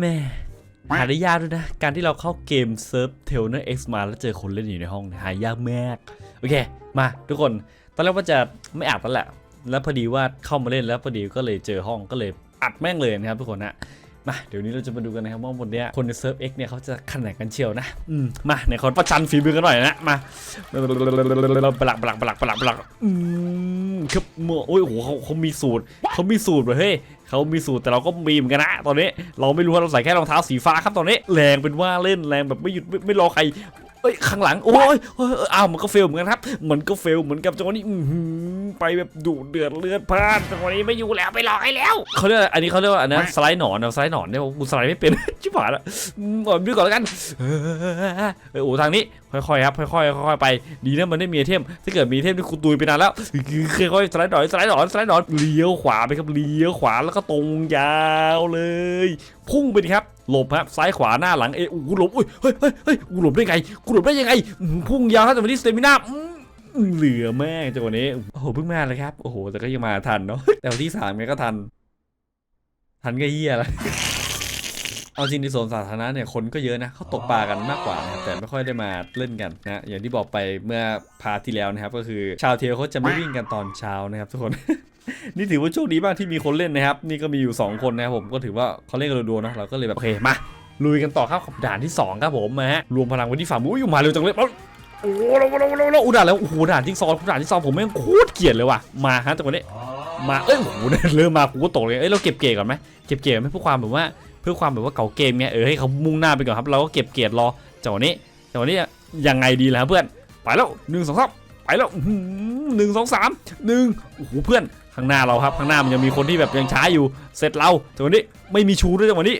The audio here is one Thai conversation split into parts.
แม่หาได้ยากด้วยนะ การที่เราเข้าเกมเซิร์ฟเทลเนอร์เอ็กซ์มาแล้วเจอคนเล่นอยู่ในห้องหายากมาก โอเค มาทุกคน ตอนแรกว่าจะไม่อัดแล้วแหละ แล้วพอดีว่าเข้ามาเล่นแล้วพอดีก็เลยเจอห้องก็เลยอัดแม่งเลยนะครับทุกคนนะมาเดี๋ยวนี้เราจะมาดูกันนะครับว่าบนเนี้ยคนในเซิร์ฟ X เนี่ยเขาจะขนาดกันเชียวนะ อืมมาในขอประชันฝีมือกันหน่อยนะ มาปลักปลักปลักปลักปลักอืมครับเมื่อโอ้ยโหเขาเขามีสูตรเขามีสูตรเว้ยเฮ้ย เขามีสูตรแต่เราก็มีเหมือนกันนะตอนนี้ เราไม่รู้ว่าเราใส่แค่รองเท้าสีฟ้าครับตอนนี้ แรงเป็นว่าเล่นแรงแบบไม่หยุดไม่ไม่รอใคร เอ้ยข้างหลังโอ้ยโอ้ยเอ้ยอ้าวมันก็เฟลเหมือนกันครับมันก็เฟลเหมือนกับจังหวะนี้อื้อหือไปแบบดุเดือดเลือดพล่านจังหวะนี้ไม่อยู่แล้วไปรอให้แล้วเขาเรียกอะไรอันนี้เขาเรียกว่าอันนั้นสไลด์หนอนนะสไลด์หนอนเนี่ยกูสไลด์ไม่เป็นชิบหายละอืมก่อนดูก่อนแล้วกันเออโอ้ทางนี้ค่อยๆครับค่อยๆค่อยๆไปดีนะมันไม่มีไอเทมถ้าเกิดมีไอเทมที่คุณตุยไปนานแล้วค่อยๆสไลด์หนอนสไลด์หนอนสไลด์หนอนเลี้ยวขวาไปครับเลี้ยวขวาแล้วก็ตรงยาวเลยพุ่งไปดิครับหลบครับซ้ายขวาหน้าหลังเอยอู้หลบอุ้ยเฮ้ยเฮ้ยเฮ้ยกูหลบได้ไงกูหลบได้ยังไงพุ่งยาวครับแต่วันนี้สเตมิน่าอื้อเหลือแม่งจังหวะนี้โอ้โหเพิ่งมาเลยครับโอ้โหแต่ก็ยังมาทันเนาะแต่วันที่สามเนี่ยก็ทัน ทันก็เหี้ยละเอาจริงในสวนสาธารณะเนี่ยคนก็เยอะนะเขาตกปลากันมากกว่านะครับแต่ไม่ค่อยได้มาเล่นกันนะอย่างที่บอกไปเมื่อพาทที่แล้วนะครับ ก็คือชาวเทลเขาจะไม่วิ่งกันตอนเช้านะครับทุกคน นี่ถือว่าโชคดีมากที่มีคนเล่นนะครับ นี่ก็มีอยู่ 2 คนนะครับผมก็ถือว่าเขาเล่นกันรัวๆนะเราก็เลยแบบโอเคมาลุยกันต่อครับกับด่านที่ 2 ครับผมมาฮะรวมพลังไว้ที่ฝ่ามืออุ้ยมาเร็วจังเลยเอาโอ้โหเราเราเราเราอุด่านแล้วโอ้โหด่านที่ซองด่านที่ซองผมแม่งโคตรเกลียดเลยว่ะมาฮะแต่วันนี้มาเอ้ยโอ้โหเริ่มมากูก็ตกเลยเอ้ยเราเก็บเกรดก่อนไหมเก็บเกรดไหมเพื่อความแบบว่าเพื่อความแบบว่าเก่าเกมเนี่ยเออให้เขามุ่งหน้าไปก่อนครับเราก็เก็บเกรดรอจังหวะนี้จังหวะนี้ยังไงดีล่ะเพื่อนไปแล้วหนึ่งสองสาม แล้วหนึ่งสองสามหนึ่งโอ้โหเพื่อนข้างหน้าเราครับข้างหน้ามันยังมีคนที่แบบยังช้าอยู่ เสร็จเราจังวันนี้ไม่มีชูด้วยจังหวะนี้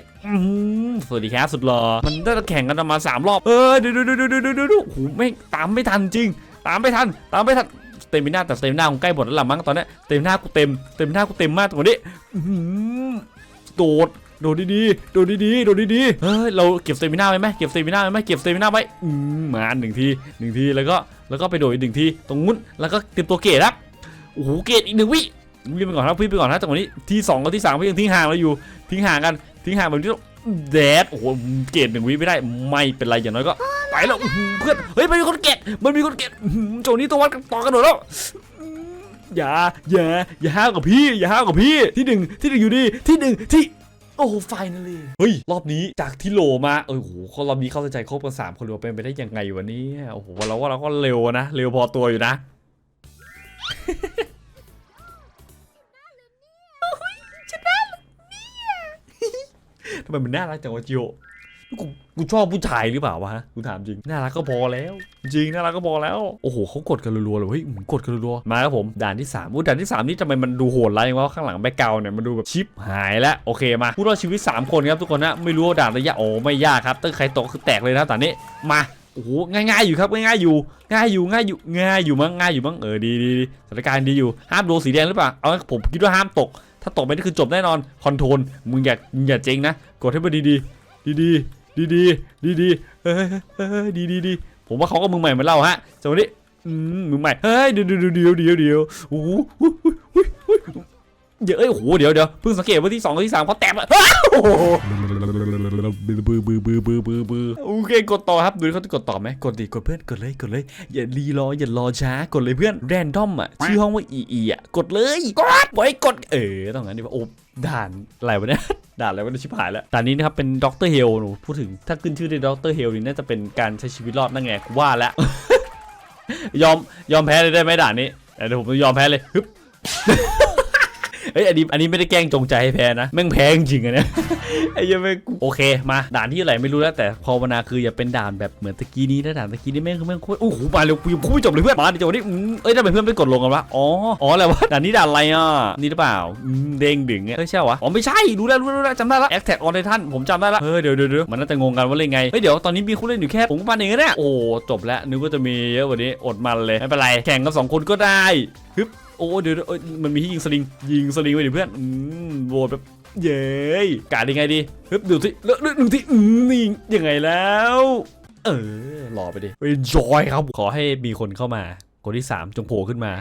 สวัสดีแครัสุดหล่อมันได้แข่งกันประมาณสามรอบเออดูดูดูดูดูดูดูโอ้โหไม่ตามไม่ทันจริง ตามไม่ทัน ตามไม่ทันเต็มหน้าแต่เต็มหน้าคงใกล้หมดแล้วล่ะมั้งตอนนี้เต็มหน้ากูเต็มเต็มหน้ากูเต็มมากจังหวะนี้โดด โดดดีๆ โดดดีๆ โดดดีๆ เฮ้ย เราเก็บสเตมิน่าไว้ไหมเก็บสเตมิน่าไว้ไหมเก็บสเตมิน่าไว้ อืมมาหนึ่งทีหนึ่งที แล้วก็ แล้วก็ไปโดดอีกหนึ่งที ตรงนู้น แล้วก็เตรียมตัวเกตครับโอ้โห เกตอีกหนึ่งวิวิ่งไปก่อนครับวิ่งไปก่อนนะจังหวะนี้ ที่สองกับที่สามก็ยังทิ้งห่างเราอยู่ ทิ้งห่างกัน ทิ้งห่างแบบนี้แดด โอ้โห เกตหนึ่งวิไม่ได้ ไม่เป็นไรอย่างน้อยก็ไปแล้วเพื่อน เฮ้ย มันมีคนเกตมันมีคนเกตอื้อหือโจนี้ตัววัดกันต่อกันหมดแล้วอย่าอย่าอย่าห้าวกับพี่ อย่าห้าวกับพี่ที่หนึ่งที่หนึ่งอยู่ดีที่หนึ่งที่ อ้โหไฟนั่นเลยเฮ้ย รอบนี้จากที่โหลมาเออโหเขารอบนี้เข้าใจครบกันสามคนเลยว่าเป็นไปได้ยังไงวะเนี่ยโอ้โหเราว่าเราก็เร็วนะเร็วพอตัวอยู่นะทำไมมันน่ารักจังวะจิโอ กูกูชอบผู้ชายหรือเปล่าวะฮะกูถามจริง น่ารักก็พอแล้ว จริงน่ารักก็พอแล้ว โอ้โหเขากดกันรัวๆเลยเฮ้ยอืมกดกันรัวๆมาครับผมด่านที่3ามอู้ด่านที่ 3 นี่ทำไมมันดูโหดร้ายอย่างวะข้างหลังแบ็กกราวเนี่ยมันดูแบบชิปหายแล้วโอเคมาผู้รอดชีวิต 3 คนครับทุกคนนะไม่รู้ว่าด่านระยะโอ้ไม่ยากครับถ้าใครตกคือแตกเลยนะตอนนี้มาโอ้โหง่ายๆอยู่ครับง่ายๆอยู่ ง่ายอยู่ง่ายอยู่ง่ายอยู่มั้งง่ายอยู่มั้งเออดีดีดีสถานการณ์ดีอยู่ห้ามโดนสีแดงหรือเปล่าเอาผมคิดว่าห้ามตก ถ้าตกไปนี่คือจบแน่นอนคอนโทรลมึงอย่ามึงอย่าเจ๊งนะกดให้มันดีดีดีดี ดีดีดีดีๆเฮ้ยเฮ้ยดีดีดีผมว่าเขาก็มือใหม่เหมือนเราฮะจังนี้อืมมือใหม่เฮ้ยเดี๋ยวเดี๋ยวเดี๋ยวเดี๋ยวเดี๋ยวโอ้โห เดี๋ยวเอ้ยโอ้โหเดี๋ยวเดี๋ยวเพิ่งสังเกตว่าที่สองกับที่สามเขาแตกแล้วอ้าวโอ้โหบือบือบือบือบือบือบือโอเคกดต่อครับดูเขาจะกดต่อไหมกดดิกดเพื่อนกดเลยกดเลย อย่ารีรออย่ารอช้ากดเลยเพื่อนแรนดอมอะชื่อห้องว่าอีอีอะกดเลยกดไว้กดเออต้องงั้นดิว่าโอ้ด่านอะไรวะเนี่ยด่านอะไรวะเนี่ยชิบหายแล้วด่านนี้นะครับเป็นด็อกเตอร์เฮลหนูพูดถึงถ้าขึ้นชื่อในด็อกเตอร์เฮลนี่น่าจะเป็นการใช้ชีวิตรอดนั่นไงกูว่าแล้วยอมยอมแพ้เลยได้ไหมด่านนี้เดี๋ยวผมจะยอมแพ้เลยฮึบ เฮ้ยอันนี้อันนี้ไม่ได้แกล้งจงใจให้แพ้นะแม่งแพ้จริงอะเนี่ยไอ้ยังไม่โอเคมา ด่านที่อะไรไม่รู้แล้วแต่ภาวนาคืออย่าเป็นด่านแบบเหมือนตะกี้นี้นะด่านตะกี้นี้แม่งคือแม่งโคตรโอ้โหมาเร็วกูยังพูดไม่จบเลยเพื่อนมาดิจบดิอืมเอ้ยทำไมเพื่อนไม่กดลงกันวะอ๋ออ๋ออะไรวะด่านนี้ด่านอะไรอะนี่หรือเปล่าเด้งดึงเนี่ยเฮ้ยใช่วะอ๋อไม่ใช่รู้แล้วรู้แล้วรู้แล้วจำได้ละแอคแท็กออนไททันผมจำได้ละเฮ้ยเดี๋ยวเดี๋ยวเดี๋ยวมันน่าจะงงกันว่าเล่นไงเฮ้ยเดี๋ยวตอนนี้มีคู่เล่นอยู่แค่ผมกับปันเองนะโอ้จบแล้วนึกว่าจะมีเยอะกว่านี้อดมันเลยไม่เป็นไรแข่งกันสองคนก็ได้ฮึบ อ้เดี๋ยวมันมีที่ยิงสลิง ยิงสลิงไปดิเพื่อนอืมโหวตแบบเย้กาดยังไงดีฮึบดูสิเลือกหนึ่งที่อืมนี่ยังไงแล้ว เออรอไปดิเฮ้ยจอยครับ ขอให้มีคนเข้ามา คนที่ 3 จงโผล่ขึ้นมา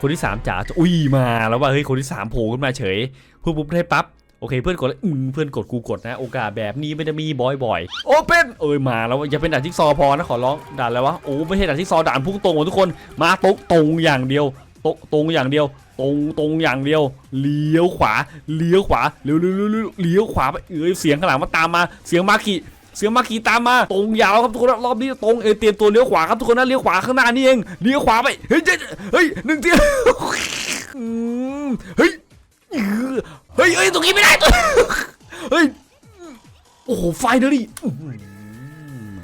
คนที่ 3จ๋าจะอุ้ยมาแล้วว่าเฮ้ยคนที่3โผล่ขึ้นมาเฉยปุ๊บปุ๊บได้ปั๊บโอเคเพื่อนกดอืมเพื่อนกดกูกดนะ โอกาสแบบนี้ไม่ได้มีบ่อยๆโอเปนเอ้ยมาแล้วอย่าเป็นด่านจิ๊กซอพอนะขอร้องด่านอะไรวะโอ้ไม่ใช่ด่านจิ๊กซอด่านพุ่งตรงหมดทุกคนมาตรงตรงอย่างเดียว ตรงตรงอย่างเดียว ตรงตรงอย่างเดียว เลี้ยวขวา เลี้ยวขวา เลี้ยวเลี้ยวเลี้ยวเลี้ยวขวาไปเอ้ยเสียงข้างหลังมาตามมา เสียงมากิเสียงมากีตามมา ตรงยาวครับทุกคนรอบนี้ตรงเอเตรียมตัวเลี้ยวขวาครับทุกคนนะเลี้ยวขวาข้างหน้านี่เองเลี้ยวขวาไปเฮ้ยเฮ้ยเฮ้ยหนึ่งเทียอืมเฮ้ยเฮ้ยเฮ้ยตรงนี้ไม่ได้ตัวเฮ้ยโอ้โหไฟเดอรี่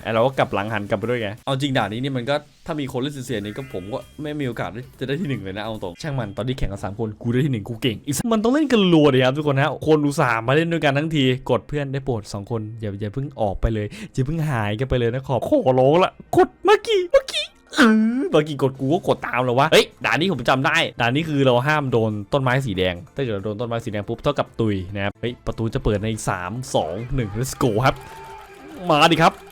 ไอเราก็กลับหลังหันกลับไปด้วยไง เอาจริงด่านนี้นี่มันก็ถ้ามีคนเล่นเสียๆนี่ก็ผมก็ไม่มีโอกาสได้จะได้ที่หนึ่งเลยนะเอาตรงช่างมันตอนที่แข่งกันสามคนกูได้ที่หนึ่งกูเก่งอีกสักมันต้องเล่นกันรัวเลยครับทุกคนนะคนอุตส่าห์มาเล่นด้วยกันทั้งทีกดเพื่อนได้โปรดสองคนอย่าอย่าเพิ่งออกไปเลยอย่าเพิ่งหายกันไปเลยนะขอบขอร้องละกดเมื่อกี้เมื่อกี้เออเมื่อกี้กดกูก็กดตามแล้ววะ เฮ้ย ด่านนี้ผมจำได้ ด่านนี้คือเราห้ามโดนต้นไม้สีแดง ถ้าเกิดเราโดนต้นไม้สีแดงปุ๊บเท่ากับตุยนะครับ เฮ้ย ประตูจะเปิดในสามสองหนึ่ง let's go ครับ มาดิครับ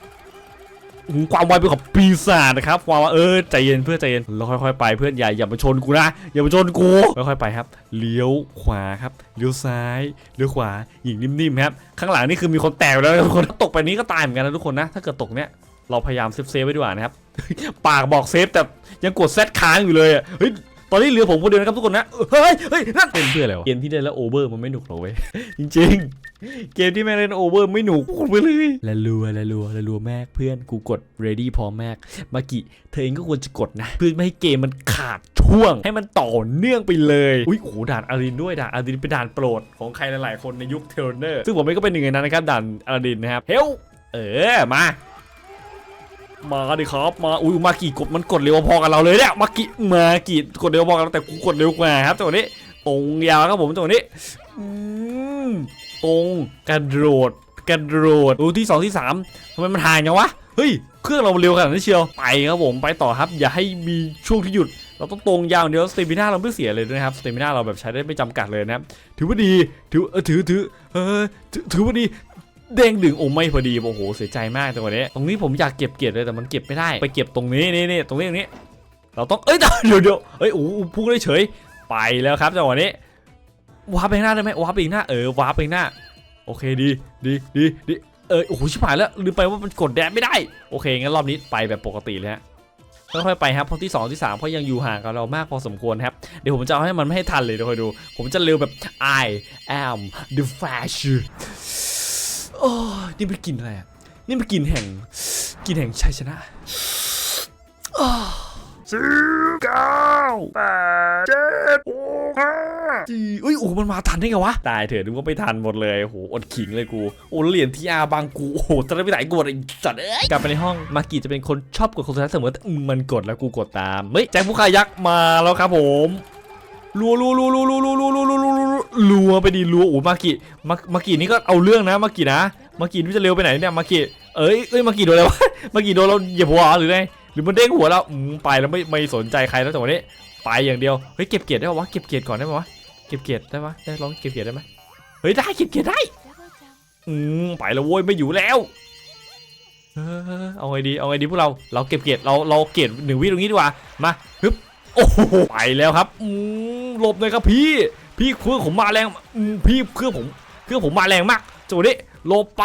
ความไวเป็นของปีศาจนะครับความว่าเออใจเย็นเพื่อนใจเย็นเราค่อยๆไปเพื่อนอย่าอย่ามาชนกูนะอย่ามาชนกูค่อยๆไปครับ เลี้ยวขวาครับเลี้ยวซ้ายเลี้ยวขวาหญิงนิ่มๆครับข้างหลังนี่คือมีคนแตกแล้วทุกคนตกไปนี้ก็ตายเหมือนกันนะทุกคนนะ ถ้าเกิดตกเนี้ยเราพยายามเซฟเซฟไว้ดีกว่านะครับปากบอกเซฟแต่ยังกดเซตค้างอยู่เลยอะเฮ้ย ตอนนี้เหลือผมคนเดียวนะครับทุกคนนะ เฮ้ย เฮ้ย นั่นเป็นเพื่ออะไรวะ เกมที่ได้แล้วโอเวอร์มันไม่หนุกหรอกเว้ย จริงๆ เกมที่แม่งเล่นโอเวอร์ไม่หนุกพูดไปเลยละลัวละลัวละลัวแม่เพื่อนกูกด ready พร้อมแม่มากิเธอเองก็ควรจะกดนะ เพื่อไม่ให้เกมมันขาดช่วง ให้มันต่อเนื่องไปเลย อุ้ยโอ้โหด่านอารินด้วยด่านอารินเป็นด่านโปรดของใครหลายๆคนในยุคเทเลเนอร์ ซึ่งผมเองก็เป็นหนึ่งในนั้นนะครับด่านอารินนะครับ เฮลเออ มา มาดิครับมาอุ้ยมากี่กดมันกดเร็วพอกับเราเลยเนี่ยมากี่มากี่กดเร็วพอกันแต่กูกดเร็วกว่าครับจังหวะนี้ตรงยาวครับผมจังหวะนี้อืมตรงกระโดดกระโดดดูที่สองที่สามทำไมมันห่างจังวะเฮ้ยเครื่องเราเร็วขนาดนี้เชียวไปครับผมไปต่อครับ อย่าให้มีช่วงที่หยุดเราต้องตรงยาวเดียวสเตมิน่าเราไม่เสียเลยนะครับสเตมิน่าเราแบบใช้ได้ไม่จำกัดเลยนะครับถือว่าดีถือเออถือถือเออถือถือว่าดี เด้งดึงโอ้ไม่พอดีโอ้โหเสียใจมากจังหวะนี้ตรงนี้ผมอยากเก็บเกียรติเลยแต่มันเก็บไม่ได้ไปเก็บตรงนี้นี่นี่ตรงนี้ตรงนี้ เราต้องเอ้ยเดี๋ยวเดี๋ยวเอ้ยโอ้พุ่งได้เฉยไปแล้วครับจังหวะนี้วาร์ปไปหน้าได้ไหมวาร์ปไปหน้าเออวาร์ปไปหน้า โอเคดีดีดีดีเออโอ้โหชิบหายแล้วลืมไปว่ามันกดแดดไม่ได้โอเคงั้นรอบนี้ไปแบบปกติเลยฮะค่อยๆไปครับเพราะที่สองที่สามเพราะยังอยู่ห่างกับเรามากพอสมควรครับ เดี๋ยวผมจะเอาให้มันไม่ให้ทันเลยเดี๋ยวคอยดู ผมจะเร็วแบบ I am the Flash โอ้ยนี่เป็นกลิ่นอะไรอะ นี่เป็นกลิ่นแห่งกลิ่นแห่งชัยชนะอ้าวสิบเก้าแปดเจ็ดหกห้าสี่เอ้ยโอ้โหมันมาทันได้ไงวะ ตายเถอะนึกว่าไม่ทันหมดเลยโอ้โหอดขิงเลยกู โอ้เหรียญทีอาบางกู โอ้โหจะได้ไปไหนกดไอ้สัตว์เอ้ย กลับไปในห้อง มากีจะเป็นคนชอบกดคนสุดท้ายเสมอแต่อืมมันกดแล้วกูกดตาม เฮ้ย แจ็คผู้คายักษ์มาแล้วครับผมรัวรัวรัวรัวรัวรัวรัวรัว รัวรัวไปดิรัวโอ้มากิมามากินี่ก็เอาเรื่องนะมากินะมากินี่จะเร็วไปไหนเนี่ยมากิเอ้ยเอ้ยมากิโดนอะไรวะมากิโดนเราเหยียบหัวหรือไงหรือมันเด้งหัวเราไปแล้วไม่ไม่สนใจใครแล้วจังหวะนี้ไปอย่างเดียวเฮ้ยเก็บเกียรติได้ปะวะเก็บเกียรติก่อนได้ปะวะเก็บเกียรติได้ปะได้ลองเก็บเกียรติได้ไหมเฮ้ยได้เก็บเกียรติได้อืมไปแล้วโว้ยไม่อยู่แล้วเออเอาไงดีเอาไงดีพวกเราเราเก็บเกียรติเราเราเกียรติหนึ่งวิตรงนี้ดีกว่ามาฮึบโอ้โหไปแล้วครับอืมหลบเลยครับพี่ พี่เครื่องผมมาแรงพี่เครื่องผมเครื่องผมมาแรงมากจังหวะนี้หลบไป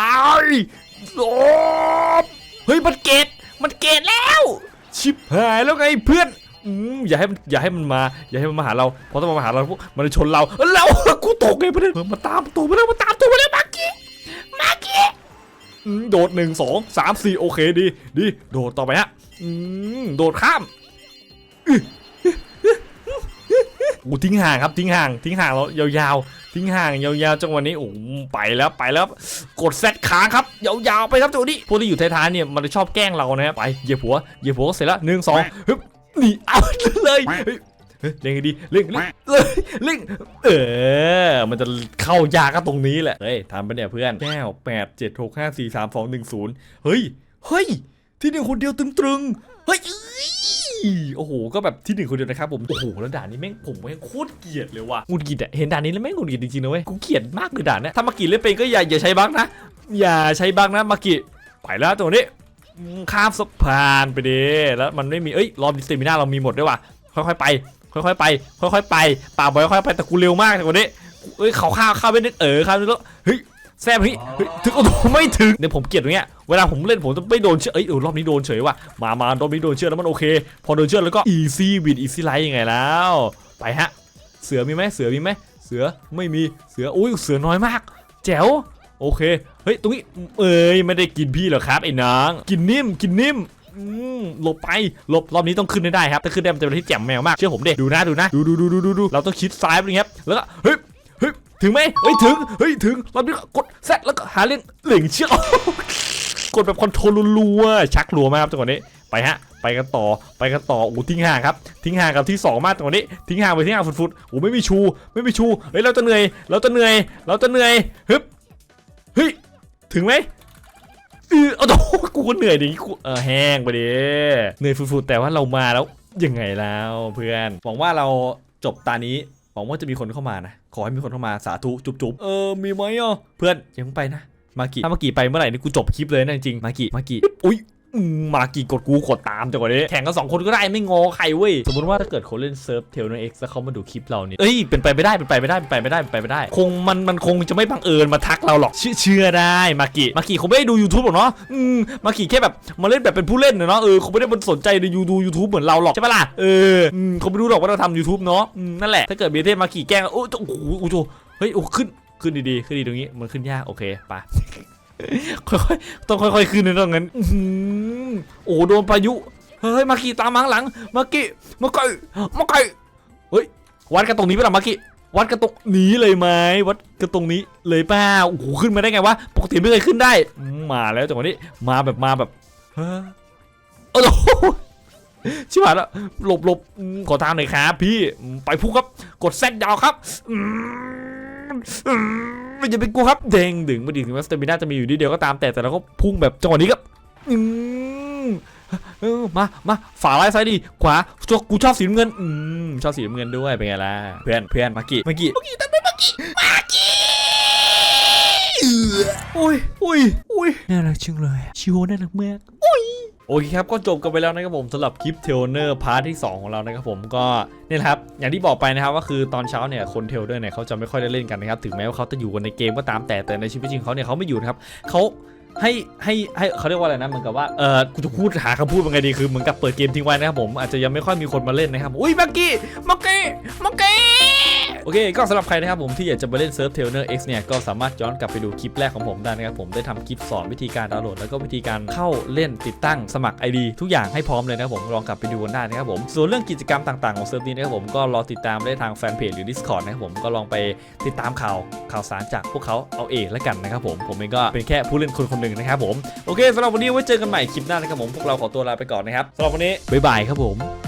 หลบเฮ้ยมันเกตมันเกตแล้ว ชิบหายแล้วไงเพื่อนอย่าให้มันอย่าให้มันมา อย่าให้มันมาหาเราเพราะถ้ามันมาหาเราพวกมันจะชนเราแล้วกูตกไงเพื่อนมาตามตัวมาแล้วมาตามตัวมาแล้วมากี้มากี้โดดหนึ่งสองสามสี่โอเคดีดีโดดต่อไปฮะโดดข้าม กูทิ้งห่างครับทิ้งห่างทิ้งห่างเรายาวๆทิ้งห่างยาวๆจังหวะนี้โอ้โหไปแล้วไปแล้ว กดแซดค้างครับยาวๆไปครับจังหวะนี้พวกที่อยู่ท้ายๆเนี่ยมันจะชอบแกล้งเรานะครับไปเหยียบหัวเหยียบหัวก็เสร็จแล้วหนึ่งสองฮึบนี่เอาเลยเฮ้ยเฮ้ยเล่นให้ดีเล่นเล่นเล่นเล่นเออ มันจะเข้ายากก็ตรงนี้แหละ เฮ้ยทำไปเนี่ยเพื่อนแก้วแปดเจ็ดหกห้าสี่สามสองหนึ่งศูนย์เฮ้ย เฮ้ย ที่หนึ่งคนเดียวตึงๆเฮ้ย โอ้โห ก็แบบที่หนึ่งคนเดียวนะครับผม โอ้โห แล้วด่านนี้แม่งผมแม่งโคตรเกลียดเลยว่ะหงุดหงิดอะเห็นด่านนี้แล้วแม่งหงุดหงิดจริงๆนะเว้ย กูเกลียดมากเลยด่านเนี้ยถ้ามากิเล่นเป็นก็อย่าอย่าใช้บั๊กนะ อย่าใช้บั๊กนะมากิไปแล้วตรงนี้ ข้ามสะพานไปดิแล้วมันไม่มี เอ้ย รอบดิสเตมิน่าเรามีหมดด้วยว่ะ ค่อยๆไป ค่อยๆไป ค่อยๆไปป่าบอยค่อยๆไป แต่กูเร็วมากแต่วันนี้เอ้ยเขาข้าวข้าวไปนึกเออข้าวนึกแล้ว เฮ้ย แซมเฮ้ยเฮ้ถึงโอ้โหไม่ถึงเดี๋ยวผมเกลียดตรงเนี้ยเวลาผมเล่นผมจะไม่โดนเชื่อเอ้ยรอบนี้โดนเฉยว่ะมามารอบนี้โดนเชื่อแล้วมันโอเค พอโดนเชื่อแล้วก็ easy win easy life ยังไงแล้ว ไปฮะ เสือมีไหมเสือมีไหมเสือไม่มีเสืออุ้ยเสือน้อยมาก แจ๋วโอเคเฮ้ยตรงนี้เอ้ยไม่ได้กินพี่เหรอครับไอ้นางกินนิ่มกินนิ่มอืมหลบไปหลบรอบนี้ต้องขึ้นได้ครับถ้าขึ้นได้มันจะเป็นที่แจ่มแมวมากเชื่อผมเด็ดูนะดูนะดูดูดูดูดูเราต้องชิดซ้ายไปอย่างเงี้ยแล้วก็เฮ้ย ถึงไหมเฮ้ยถึงเฮ้ยถึงรอบนี้ก็กดแซดแล้วก็หาเล่นเหล่งเชือกกดแบบคอนโทรลรัวชักรัวมากครับจังหวะนี้ไปฮะไปกันต่อไปกันต่อโอ้ทิ้งห่างครับทิ้งห่างกับที่สองมากจังหวะนี้ ทิ้งห่างไปทิ้งห่างฟุดๆโอ้ไม่มีชู ไม่มีชูเฮ้ยเราจะเหนื่อยเราจะเหนื่อยเราจะเหนื่อยฮึบเฮ้ยถึงไหมเออเอาโอ้โหกูเหนื่อยดิกูเออแห้งไปดิเหนื่อยฟุดๆแต่ว่าเรามาแล้วยังไงแล้วเพื่อนหวังว่าเราจบตานี้ หวังว่าจะมีคนเข้ามานะ ขอให้มีคนเข้ามาสาธุจุ๊บๆเออมีไหมอะเพื่อนอยังไปนะมากิถ้ามากิไปเมื่อไหร่นี่กูจบคลิปเลยนะจริงๆมากิมากิอุ้ยอื มมากิกดกูกดตามจังหวะนี้แข่งกันสองคนก็ได้ไม่งอใครเว้ยสมมติว่าถ้าเกิดเขาเล่นเซิร์ฟเทลโนเอ็กซ์แล้วเขามาดูคลิปเราเนี่ยเอ้ยเป็นไปไม่ได้เป็นไปไม่ได้เป็นไปไม่ได้เป็นไปไม่ได้ คงมันมันคงจะไม่บังเอิญมาทักเราหรอกเชื่อได้มากิมากิคงไม่ได้ดู YouTube หรอกเนาะอืมมากิแค่แบบมาเล่นแบบเป็นผู้เล่นเนาะเออคงไม่ได้สนใจในยูดูยูทูบเหมือนเราหรอกใช่ปะล่ะเอออืมเขาไม่รู้หรอกว่าเราทำ YouTube เนาะอืมนั่นแหละถ้าเกิดเบเทมากิแกล้งโอ้โอ้โหโอ้โหเฮ้ยโอ้ขึ้นขึ้นดีๆขึ้นดีตรงนี้มันขึ้นยากโอเคไป ค่อยๆต้องค่อยๆขึ้นนะตรงนั้นอื้อหือโอ้โดนพายุ เฮ้ยมากี้ตามมาข้างหลัง มากี้มากี้มากี้เฮ้ยวัดกันตรงนี้ไปหรอมากี้วัดกันตรงนี้เลยไหมวัดกันตรงนี้เลยปล่าโอ้โหขึ้นมาได้ไงวะปกติไม่เคยขึ้นได้อืมมาแล้วจังหวะนี้มาแบบมาแบบเฮ้ยโอ้โหชิบหายแล้วหลบหลบอืมขอทางหน่อยครับพี่อืมไปพุ่งครับ กดแซดยาวครับอืม มันจะเป็นกูครับเด้งดึงมาดิถึงแม้สเตมิน่าจะมีอยู่นิดเดียวก็ตามแต่แต่เราก็พุ่งแบบจังหวะนี้ครับอืมเออมามาฝาไล่ซ้ายดีขวาชอบกูชอบสีน้ำเงินอืมชอบสีน้ำเงินด้วยเป็นไงล่ะเพื่อนเพื่อนมากี้มากี้มากี้ตั้งแต่มากี้มากี้โอ้ยโอ้ยโอ้ยน่ารักจังเลยชิวน่ารักมาก โอเคครับก็จบกันไปแล้วนะครับผมสำหรับคลิปเทลเนอร์พาร์ทที่ 2 ของเรานะครับผมก็เนี่ยครับอย่างที่บอกไปนะครับว่าคือตอนเช้าเนี่ยคนเทลเนอร์เนี่ยเขาจะไม่ค่อยได้เล่นกันนะครับถึงแม้ว่าเขาจะอยู่กันในเกมก็ตามแต่แต่ในชีวิตจริงเขาเนี่ยเขาไม่อยู่นะครับเขาให้ให้ให้เขาเรียกว่าอะไรนะเหมือนกับว่าเออกูจะพูดหาคำพูดยังไงดีคือเหมือนกับเปิดเกมทิ้งไว้นะครับผมอาจจะยังไม่ค่อยมีคนมาเล่นนะครับอุ้ยมักกี้มักกี้มักกี้ โอเคก็สำหรับใครนะครับผมที่อยากจะมาเล่นเซิร์ฟเทลเนอร์ X เนี่ยก็สามารถย้อนกลับไปดูคลิปแรกของผมได้นะครับผมได้ทำคลิปสอนวิธีการดาวน์โหลดแล้วก็วิธีการเข้าเล่นติดตั้งสมัคร ID ทุกอย่างให้พร้อมเลยนะครับผมลองกลับไปดูกันได้นะครับผมส่วนเรื่องกิจกรรมต่างๆของเซิร์ฟนี้นะครับผมก็รอติดตามได้ทางแฟนเพจหรือ Discord นะครับผมก็ลองไปติดตามข่าวข่าวสารจากพวกเขาเอาเองแล้วกันนะครับผมผมเองก็เป็นแค่ผู้เล่นคนคนหนึ่งนะครับผมโอเคสำหรับวันนี้ไว้เจอกันใหม่คลิปหน้านะครับผมพวกเราขอตัวลาไปก่อนนะครับสำหรับวันนี้บ๊ายบายครับผม